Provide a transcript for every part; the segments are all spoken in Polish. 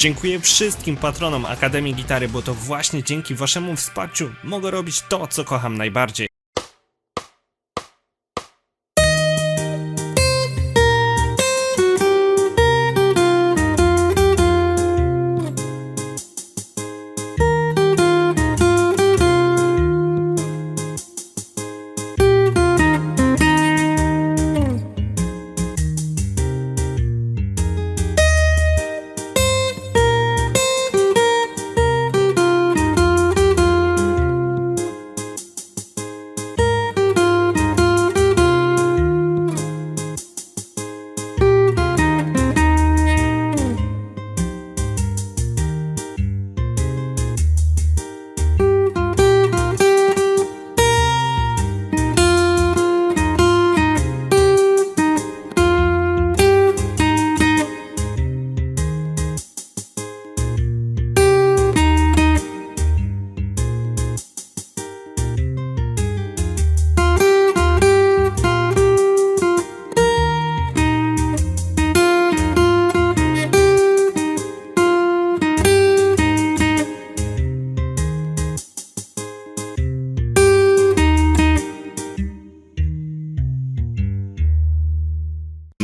Dziękuję wszystkim patronom Akademii Gitary, bo to właśnie dzięki waszemu wsparciu mogę robić to, co kocham najbardziej.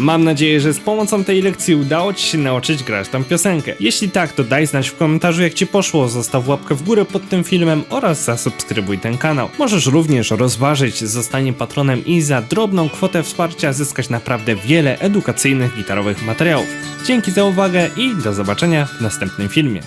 Mam nadzieję, że z pomocą tej lekcji udało Ci się nauczyć grać tą piosenkę. Jeśli tak, to daj znać w komentarzu jak Ci poszło, zostaw łapkę w górę pod tym filmem oraz zasubskrybuj ten kanał. Możesz również rozważyć zostanie patronem i za drobną kwotę wsparcia zyskać naprawdę wiele edukacyjnych gitarowych materiałów. Dzięki za uwagę i do zobaczenia w następnym filmie.